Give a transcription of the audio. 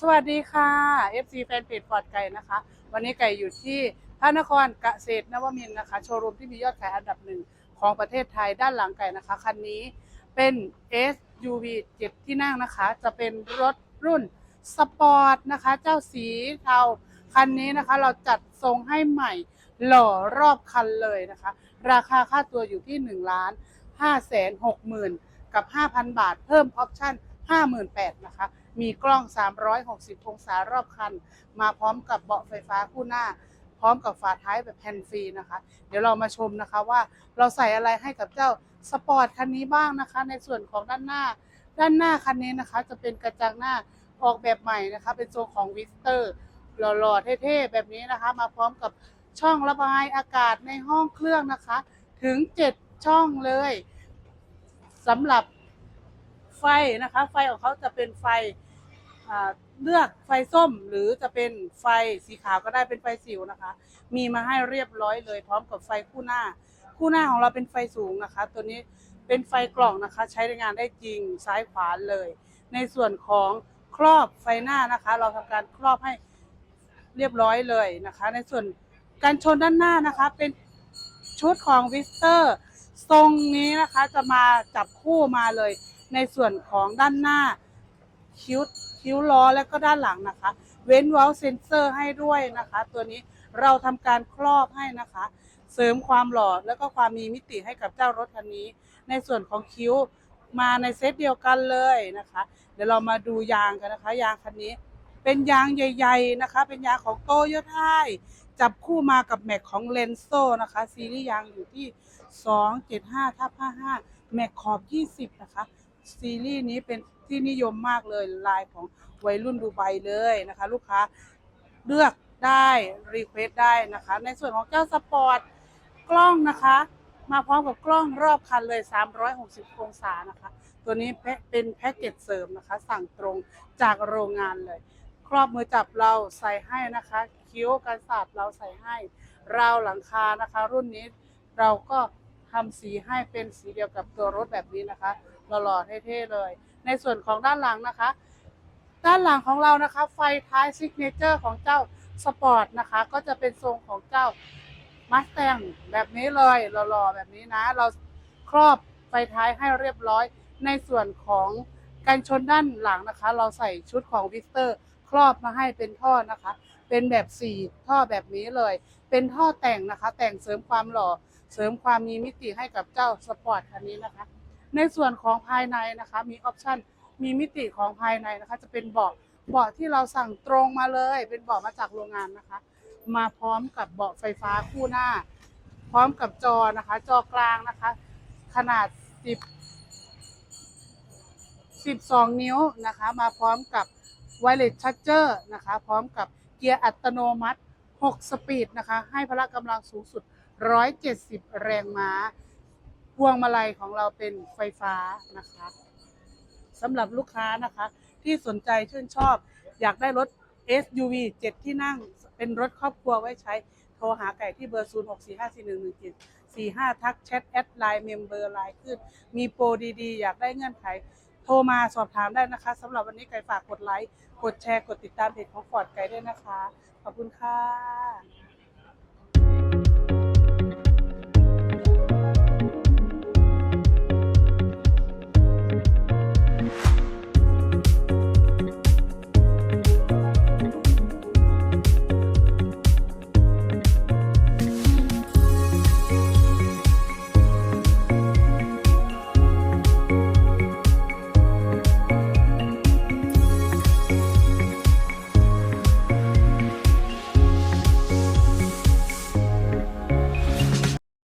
สวัสดีค่ะ FC แฟนเพจฟอร์ดไก่นะคะ วันนี้ไก่อยู่ที่พระนครเกษตรนวมินทร์นะคะ โชว์รูมที่มียอดขายอันดับหนึ่งของประเทศไทยด้านหลังไก่นะคะ คันนี้เป็น SUV 7 ที่นั่งนะคะ จะเป็นรถรุ่นสปอร์ตนะคะ เจ้าสีเทาคันนี้นะคะเราจัดทรงให้ใหม่หล่อรอบคันเลยนะคะ ราคาค่าตัวอยู่ที่1ล้าน5แสน6หมื่นกับ 5,000 บาท เพิ่มออปชั่น 58,000นะคะ มีกล้อง 360 องศารอบคัน มาพร้อมกับเบาะไฟฟ้าคู่หน้า พร้อมกับฝาท้ายแบบแผ่นฟรีนะคะ เดี๋ยวเรามาชมนะคะว่าเราใส่อะไรให้กับเจ้าสปอร์ตคันนี้บ้างนะคะ ในส่วนของด้านหน้า ด้านหน้าคันนี้นะคะ จะเป็นกระจังหน้าออกแบบใหม่นะคะ เป็นทรงของวิสเตอร์หล่อๆเท่ๆแบบนี้นะคะ มาพร้อมกับช่องระบายอากาศในห้องเครื่องนะคะ ถึง 7 ช่องเลยสำหรับ ไฟนะคะ ไฟของเขาจะเป็นไฟเลือกไฟส้มหรือจะเป็นไฟสีขาวก็ได้เป็นไฟสิวนะคะ มีมาให้เรียบร้อยเลย พร้อมกับไฟคู่หน้า คู่หน้าของเราเป็นไฟสูงนะคะ ตัวนี้เป็นไฟกล่องนะคะ ใช้ในงานได้จริงซ้ายขวาเลย ในส่วนของครอบไฟหน้านะคะ เราทำการครอบให้เรียบร้อยเลยนะคะ ในส่วนการชนด้านหน้านะคะ เป็นชุดของวิสเตอร์ ทรงนี้นะคะจะมาจับคู่มาเลย ในส่วนของด้านหน้าคิ้วคิ้วล้อและก็ด้านหลังนะคะ เว้นว้าเซนเซอร์ให้ด้วยนะคะ ตัวนี้เราทำการครอบให้นะคะ เสริมความหล่อและก็ความมีมิติให้กับเจ้ารถคันนี้ ในส่วนของคิ้วมาในเซตเดียวกันเลยนะคะ เดี๋ยวเรามาดูยางกันนะคะ ยางคันนี้เป็นยางใหญ่ ๆนะคะ เป็นยางของโตโยต้าจับคู่มากับแม็กของเลนโซนะคะ ซีรีส์ยางอยู่ที่ 275ทับ55แม็กขอบ 20 นะคะ ซีรีส์นี้เป็นที่นิยมมากเลยลายของวัยรุ่นดูไบเลยนะคะ ลูกค้าเลือกได้รีเควสได้นะคะ ในส่วนของเจ้าสปอร์ตกล้องนะคะ มาพร้อมกับกล้องรอบคันเลย 360 องศานะคะ ตัวนี้เป็นแพ็กเกจเสริมนะคะ สั่งตรงจากโรงงานเลย ครอบมือจับเราใส่ให้นะคะ คิ้วกันศาสตร์เราใส่ให้ราวหลังคานะคะ รุ่นนี้เราก็ทำสีให้เป็นสีเดียวกับตัวรถแบบนี้นะคะ หล่อๆเท่ๆเลย ในส่วนของด้านหลังนะคะ ด้านหลังของเรานะคะ ไฟท้ายซิกเนเจอร์ของเจ้าสปอร์ตนะคะ ก็จะเป็นทรงของเจ้ามัสแตงแบบนี้เลยหล่อๆแบบนี้นะ เราครอบไฟท้ายให้เรียบร้อย ในส่วนของการชนด้านหลังนะคะ เราใส่ชุดของวิสเตอร์ ครอบมาให้เป็นท่อนะคะ เป็นแบบสี่ท่อแบบนี้เลย เป็นท่อแต่งนะคะ แต่งเสริมความหล่อ เสริมความมีมิติให้กับเจ้าสปอร์ตคันนี้นะคะ ในส่วนของภายในนะคะ มีออปชันมีมิติของภายในนะคะ จะเป็นเบาะเบาะที่เราสั่งตรงมาเลย เป็นเบาะมาจากโรงงานนะคะ มาพร้อมกับเบาะไฟฟ้าคู่หน้า พร้อมกับจอนะคะ จอกลางนะคะ ขนาด 10 12 นิ้วนะคะ มาพร้อมกับไวเลสชั r เจอร์นะคะ พร้อมกับเกียร์อัตโนมัติ 6 สปีดนะคะ ให้พละกำลังสูงสุด 170 แรงม้า พวงมาลัยของเราเป็นไฟฟ้านะคะสำหรับลูกค้านะคะ ที่สนใจชื่นชอบ อยากได้รถ SUV 7 ที่นั่ง เป็นรถครอบครัวไว้ใช้ โทรหาไก่ที่เบอร์ 0 6 4 5 4 1 1 7 4 5 ทักแชทแอดไลน์เมมเบอร์ไลน์ขึ้น มีโปรดีๆ อยากได้เงื่อนไข โทรมาสอบถามได้นะคะสำหรับวันนี้ไก่ฝากกดไลค์ กดแชร์ กดติดตามเพจของฟอร์ดไก่ด้วยนะคะ ขอบคุณค่ะ